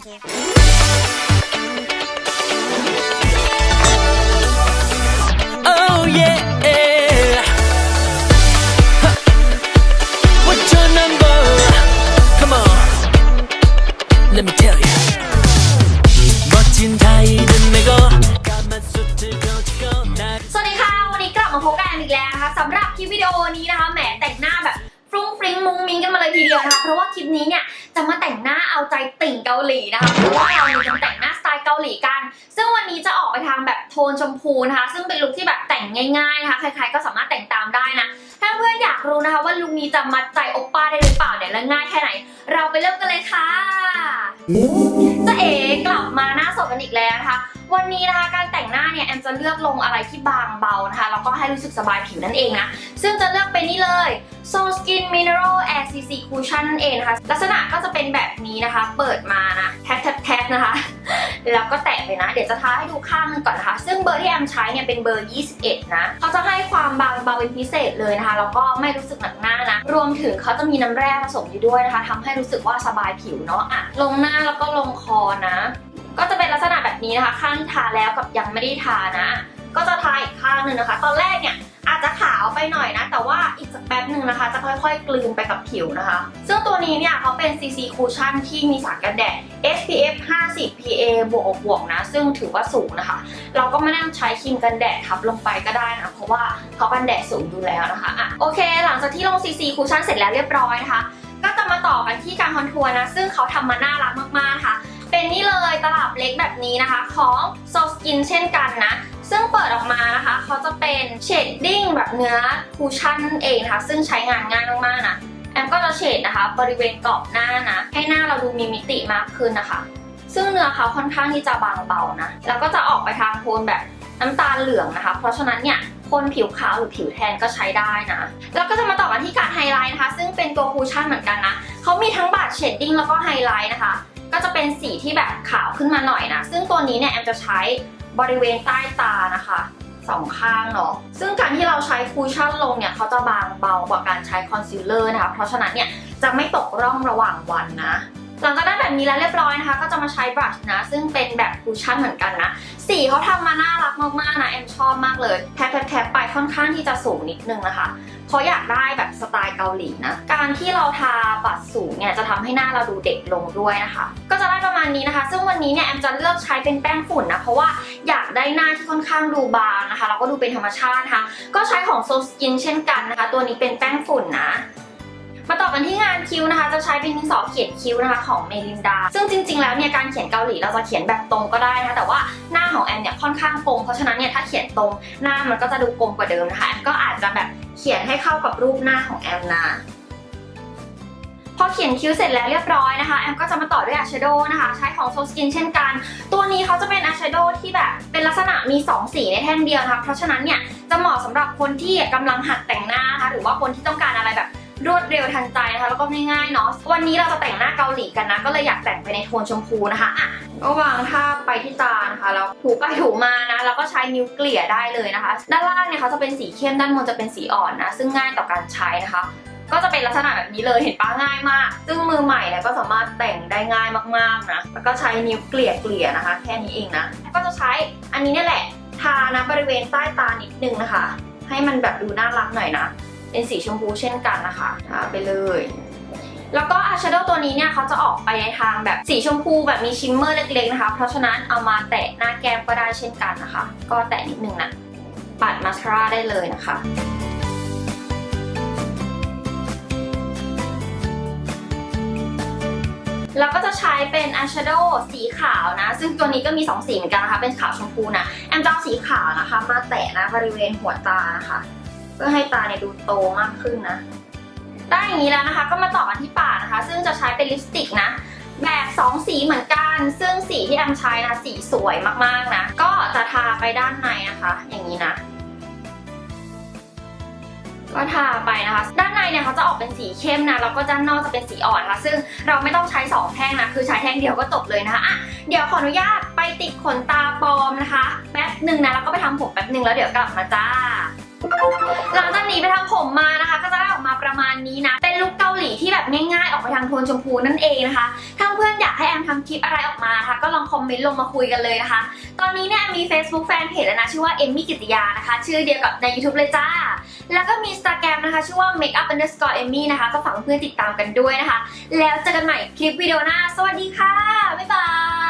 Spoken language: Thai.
Oh yeah. Huh. What's your number? Come on. Let me tell you. 멋진 타이든 내거 가만 쏟을 거지고 날 สวัสดีค่ะ วันนี้กลับมาพบกันอีกแล้วนะคะสำหรับคลิปวิดีโอนี้นะคะแหมแต่งหน้าแบบ ฟรุ้งฟริ้งมุ้งมิ้งกันมาเลยทีเดียวนะคะเพราะว่าคลิปนี้เนี่ยจะมาแต่งหน้าเอาใจติ่งเกาหลีนะคะเพราะว่าเราเนี่ยจะมาแต่งหน้าสไตล์เกาหลีกัน ซึ่งวันนี้จะออกไปทางแบบโทนชมพูนะคะ ซึ่งเป็นลุคที่แบบแต่งง่ายๆนะคะใครๆก็สามารถแต่งตามได้นะถ้าเพื่อนอยากรู้นะคะ ว่าลุคนี้จะมัดใจโอปป้าได้หรือเปล่าเนี่ยและง่ายแค่ไหน เราไปเริ่มกันเลยค่ะจะเอ๋กลับมาหน้าสดกันอีกแล้วนะคะ วันนี้นะคะการแต่งหน้าเนี่ยแอมจะเลือกลงอะไรที่บางเบานะคะแล้วก็ให้รู้สึกสบายผิวนั่นเองนะ ซึ่งจะเลือกเป็นนี่เลย So Skin Mineral Air CC Cushion นั่นเองนะคะ ลักษณะก็จะเป็นแบบนี้นะคะ เปิดมานะแทบแทบแทบนะคะ แล้วก็แตะไปนะ เดี๋ยวจะทาให้ดูข้างหนึงก่อนนะคะ ซึ่งเบอร์ที่แอมใช้เนี่ยเป็นเบอร์ 21 นะเขาจะให้ความบางเบาเป็นพิเศษเลยนะคะแล้วก็ไม่รู้สึกหนักหน้านะ รวมถึงเขาจะมีน้ำแร่ผสมอยู่ด้วยนะคะทำให้รู้สึกว่าสบายผิวเนาะอะลงหน้าแล้วก็ลงคอนะ ก็จะเป็นลักษณะแบบนี้นะคะ ข้างที่ทาแล้วกับยังไม่ได้ทานะ ก็จะทาอีกข้างหนึ่งนะคะ ตอนแรกเนี่ยอาจจะขาวไปหน่อยนะ แต่ว่าอีกสักแป๊บหนึ่งนะคะ จะค่อยๆ กลืนไปกับผิวนะคะ ซึ่งตัวนี้เนี่ยเขาเป็น CC Cushion ที่มีสารกันแดด SPF 50 PA บวกบวกนะ ซึ่งถือว่าสูงนะคะ เราก็ไม่ต้องใช้ครีมกันแดดทับลงไปก็ได้นะ เพราะว่าเขากันแดดสูงอยู่แล้วนะคะอะโอเค หลังจากที่ลง CC Cushion เสร็จแล้วเรียบร้อยนะคะ ก็จะมาต่อกันที่การคอนทัวร์นะ ซึ่งเขาทำมาน่ารักมากๆค่ะ เป็นนี่เลยตลับเล็กแบบนี้นะคะ ของ s o f Skin เช่นกันนะ ซึ่งเปิดออกมานะคะเขาจะเป็นเชดดิ้งแบบเนื้อคูชั่นเองนะคะ ซึ่งใช้งานง่ายมากๆนะแอมก็จะเฉดนะคะ บริเวณกรอบหน้านะ ให้หน้าเราดูมีมิติมากขึ้นนะคะ ซึ่งเนื้อเขาค่อนข้างที่จะบางเบานะ แล้วก็จะออกไปทางโทนแบบน้ำตาลเหลืองนะคะ เพราะฉะนั้นเนี่ยคนผิวขาวหรือผิวแทนก็ใช้ได้นะ แล้วก็จะมาต่อกันที่การไฮไลท์นะคะ ซึ่งเป็นตัวคูชั่นเหมือนกันนะเขามีทั้งบาดเชดดิ้งแล้วก็ไฮไลท์นะคะ จะเป็นสีที่แบบขาวขึ้นมาหน่อยนะ ซึ่งตัวนี้เนี่ยแอมจะใช้บริเวณใต้ตานะคะสองข้างเนาะ ซึ่งการที่เราใช้คูชั่นลงเนี่ยเขาจะบางเบากว่าการใช้คอนซีลเลอร์นะคะ เพราะฉะนั้นเนี่ยจะไม่ตกร่องระหว่างวันนะ หลังจากได้แบบนี้แล้วเรียบร้อยนะคะ ก็จะมาใช้บรัชนะ ซึ่งเป็นแบบคูชั่นเหมือนกันนะ สีเขาทำมาน่ารักมากๆนะแอมชอบมากเลย แทบแทบแทบไปค่อนข้างที่จะสูงนิดนึงนะคะเพราะอยากได้แบบสไตล์เกาหลีนะ การที่เราทาบัตรสูงเนี่ยจะทำให้หน้าเราดูเด็กลงด้วยนะคะ ก็จะได้ประมาณนี้นะคะ ซึ่งวันนี้เนี่ยแอมจะเลือกใช้เป็นแป้งฝุ่นนะเพราะว่าอยากได้หน้าที่ค่อนข้างดูบางนะคะแล้วก็ดูเป็นธรรมชาตินะคะก็ใช้ของ So Skin เช่นกันนะคะ ตัวนี้เป็นแป้งฝุ่นนะมาต่อกันที่งานคิ้วนะคะ จะใช้เป็นดินสอเขียนคิ้วนะคะของเมลินดา ซึ่งจริง ๆ แล้วเนี่ยการเขียนเกาหลีเราจะเขียนแบบตรงก็ได้นะคะแต่ว่าหน้าของแอมเนี่ยค่อนข้างโกงเพราะฉะนั้นเนี่ยถ้าเขียนตรงหน้ามันก็จะดูกลมกว่าเดิมนะคะแอมก็อาจจะแบบเขียนให้เข้ากับรูปหน้าของแอมนะ พอเขียนคิ้วเสร็จแล้วเรียบร้อยนะคะแอมก็จะมาต่อด้วยอายแชโดว์นะคะ ใช้ของ So Skin เช่นกัน ตัวนี้เขาจะเป็นอายแชโดว์ที่แบบเป็นลักษณะมี 2 สีในแท่งเดียวนะคะเพราะฉะนั้นเนี่ยจะเหมาะสำหรับคนที่กำลังหัดแต่งหน้านะคะหรือว่าคนที่ต้องการอะไรแบบรวดเร็วทันใจนะคะแล้วก็ง่ายๆเนาะวันนี้เราจะแต่งหน้าเกาหลีกันนะ ก็เลยอยากแต่งไปในโทนชมพูนะคะอะก็วางท่าไปที่ตานะคะแล้วถูไปถูมานะแล้วก็ใช้นิ้วเกลี่ยได้เลยนะคะ ด้านล่างเนี่ยเขาจะเป็นสีเข้มด้านบนจะเป็นสีอ่อนนะซึ่งง่ายต่อการใช้นะคะ ก็จะเป็นลักษณะแบบนี้เลยเห็นปะง่ายมาก ซึ่งมือใหม่เนี่ยก็สามารถแต่งได้ง่ายมากๆนะ แล้วก็ใช้นิ้วเกลี่ยเกลี่ยนะคะ แค่นี้เองนะ ก็จะใช้อันนี้นี่แหละทานะบริเวณใต้ตานิดนึงนะคะ ให้มันแบบดูน่ารักหน่อยนะ เป็นสีชมพูเช่นกันนะคะทาไปเลยแล้วก็อายแชโดว์ตัวนี้เนี่ยเขาจะออกไปในทางแบบสีชมพูแบบมีชิมเมอร์เล็กๆนะคะ เพราะฉะนั้นเอามาแตะหน้าแก้มก็ได้เช่นกันนะคะ ก็แตะนิดนึงนะปัดมาสคาร่าได้เลยนะคะ แล้วก็จะใช้เป็นอายแชโดว์สีขาวนะ ซึ่งตัวนี้ก็มี 2 สีเหมือนกันนะคะ เป็นขาวชมพูนะ แอมจะเอาสีขาวนะคะ มาแตะนะบริเวณหัวตานะคะ เพื่อให้ตาเนี่ยดูโตมากขึ้นนะ ได้อย่างนี้แล้วนะคะ ก็มาต่อกันที่ปากนะคะ ซึ่งจะใช้เป็นลิปสติกนะแบบ2สีเหมือนกัน ซึ่งสีที่แอมใช้นะ สีสวยมากๆนะ ก็จะทาไปด้านในนะคะ อย่างนี้นะ ก็ทาไปนะคะ ด้านในเนี่ยเขาจะออกเป็นสีเข้มนะแล้วก็ด้านนอกจะเป็นสีอ่อนนะคะซึ่งเราไม่ต้องใช้สองแท่งนะ คือใช้แท่งเดียวก็จบเลยนะคะอะเดี๋ยวขออนุญาตไปติดขนตาปลอมนะคะ แป๊บหนึ่งนะแล้วก็ไปทำผมแป๊บหนึ่งแล้วเดี๋ยวกลับมาจ้าหลังจากนี้ไปทำผมมานะคะ ก็จะได้ออกมาประมาณนี้นะ เป็นลุคเกาหลีที่แบบง่ายๆ ออกไปทางโทนชมพูนั่นเองนะคะ ถ้าเพื่อนอยากให้แอมทำคลิปอะไรออกมาะคะก็ลองคอมเมนต์ลงมาคุยกันเลยนะคะ ตอนนี้เนี่ยมี Facebook แฟนเพจแล้วนะ ชื่อว่าเอมมี่กิติยานะคะ ชื่อเดียวกับใน YouTube เลยจ้า แล้วก็มี Instagram นะคะชื่อว่า makeup underscore emmy นะคะ ก็ฝากเพื่อนติดตามกันด้วยนะคะ แล้วเจอกันใหม่คลิปวิดีโอหน้า สวัสดีค่ะ บ๊ายบาย